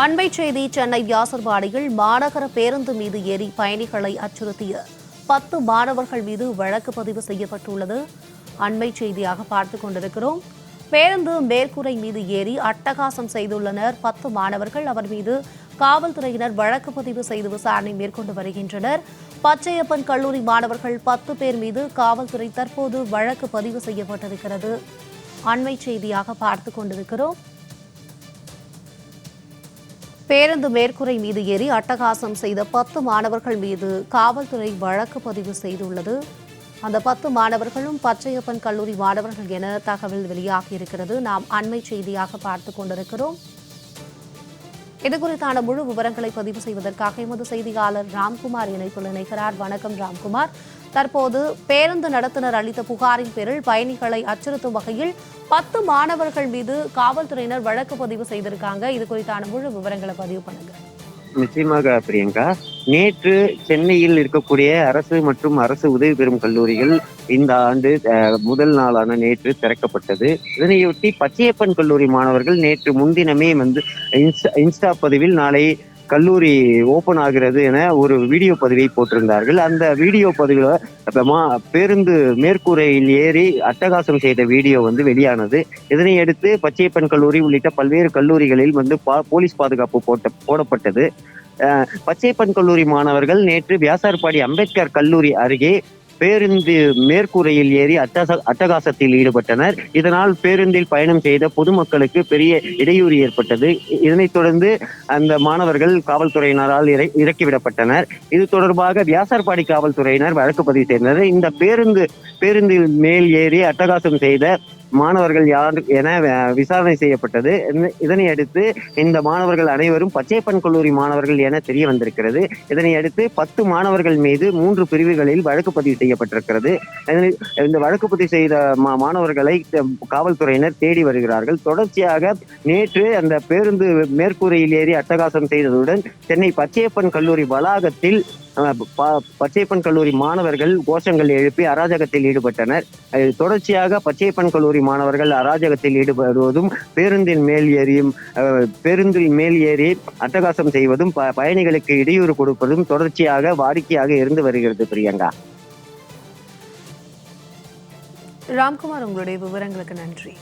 அண்மை செய்தி சென்னை வியாசர்பாடியில் மாநகர பேருந்து மீது ஏறி பயணிகளை அச்சுறுத்திய பத்து மாணவர்கள் மீது வழக்கு பதிவு செய்யப்பட்டுள்ளது. அண்மை செய்தியாக பார்த்து கொண்டிருக்கிறோம். பேருந்து மேற்கூரை மீது ஏறி அட்டகாசம் செய்துள்ளனர். பத்து மாணவர்கள் அவர் மீது காவல்துறையினர் வழக்கு பதிவு செய்து விசாரணை மேற்கொண்டு வருகின்றனர். பச்சையப்பன் கல்லூரி மாணவர்கள் பத்து பேர் மீது காவல்துறை தற்போது வழக்கு பதிவு செய்யப்பட்டிருக்கிறது. அண்மை செய்தியாக பார்த்து கொண்டிருக்கிறோம். பேருந்து மேற்கூரை மீது ஏறி அட்டகாசம் செய்த பத்து மாணவர்கள் மீது காவல்துறை வழக்கு பதிவு செய்துள்ளது. அந்த பத்து மாணவர்களும் பச்சையப்பன் கல்லூரி மாணவர்கள் என தகவல் வெளியாகி இருக்கிறது. நாம் அண்மை செய்தியாக பார்த்து கொண்டிருக்கிறோம். இது குறித்தான முழு விவரங்களை பதிவு செய்வதற்காக எமது செய்தியாளர் ராம்குமார் இணைப்பில் இணைகிறார். வணக்கம் ராம்குமார். தற்போது பேருந்து நடத்துனர் அளித்த புகாரின் பேரில் பயணிகளை அச்சுறுத்தும் வகையில் பத்து மாணவர்கள் மீது காவல்துறையினர் வழக்கு பதிவு செய்திருக்காங்க. இது குறித்தான முழு விவரங்களை பதிவு பண்ணுங்க. நிச்சயமாக பிரியங்கா. நேற்று சென்னையில் இருக்கக்கூடிய அரசு மற்றும் அரசு உதவி பெறும் கல்லூரிகள் இந்த ஆண்டு முதல் நாளான நேற்று திறக்கப்பட்டது. இதனையொட்டி பச்சையப்பன் கல்லூரி மாணவர்கள் நேற்று முன்தினமே வந்து இன்ஸ்டா இன்ஸ்டா பதிவில் நாளை கல்லூரி ஓபன் ஆகிறது என ஒரு வீடியோ பதிவை போட்டிருந்தார்கள். அந்த வீடியோ பதிவில் பேருந்து மேற்கூரையில் ஏறி அட்டகாசம் செய்த வீடியோ வந்து வெளியானது. இதனை அடுத்து பச்சையப்பன் கல்லூரி உள்ளிட்ட பல்வேறு கல்லூரிகளில் வந்து பா- போலீஸ் பாதுகாப்பு போட்ட போடப்பட்டது. பச்சையப்பன் கல்லூரி மாணவர்கள் நேற்று வியாசார்பாடி அம்பேத்கர் கல்லூரி அருகே பேருந்து மேற்கூரையில் ஏறி அட்டச அட்டகாசத்தில் ஈடுபட்டனர். இதனால் பேருந்தில் பயணம் செய்த பொதுமக்களுக்கு பெரிய இடையூறு ஏற்பட்டது. இதனைத் தொடர்ந்து அந்த மாணவர்கள் காவல்துறையினரால் இறக்கிவிடப்பட்டனர். இது தொடர்பாக வியாசார்பாடி காவல்துறையினர் வழக்கு பதிவு செய்தனர். இந்த பேருந்து பேருந்தில் மேல் ஏறி அட்டகாசம் செய்த மாணவர்கள் யார் என விசாரணை செய்யப்பட்டது. இந்த- இதனை அடுத்து இந்த மாணவர்கள் அனைவரும் பச்சையப்பன் கல்லூரி மாணவர்கள் என தெரிய வந்திருக்கிறது. இதனை அடுத்து பத்து மாணவர்கள் மீது மூன்று பிரிவுகளில் வழக்கு பதிவு செய்யப்பட்டிருக்கிறது. இந்த வழக்கு பதிவு செய்த மா- மாணவர்களை காவல்துறையினர் தேடி வருகிறார்கள். தொடர்ச்சியாக நேற்று அந்த பேருந்து மேற்கூரையில் ஏறி அட்டகாசம் செய்ததுடன் சென்னை பச்சையப்பன் கல்லூரி வளாகத்தில் பச்சைப்பன் ப- கல்லூரி மாணவர்கள் கோஷங்கள் எழுப்பி அராஜகத்தில் ஈடுபட்டனர். தொடர்ச்சியாக பச்சைப்பன் கல்லூரி மாணவர்கள் அராஜகத்தில் ஈடுபடுவதும் பேருந்தின் மேல் ஏறியும் அஹ், பேருந்தில் மேல் ஏறி அட்டகாசம் செய்வதும் ப- பயணிகளுக்கு இடையூறு கொடுப்பதும் தொடர்ச்சியாக வாடிக்கையாக இருந்து வருகிறது பிரியங்கா. ராம்குமார் உங்களுடைய விவரங்களுக்கு நன்றி.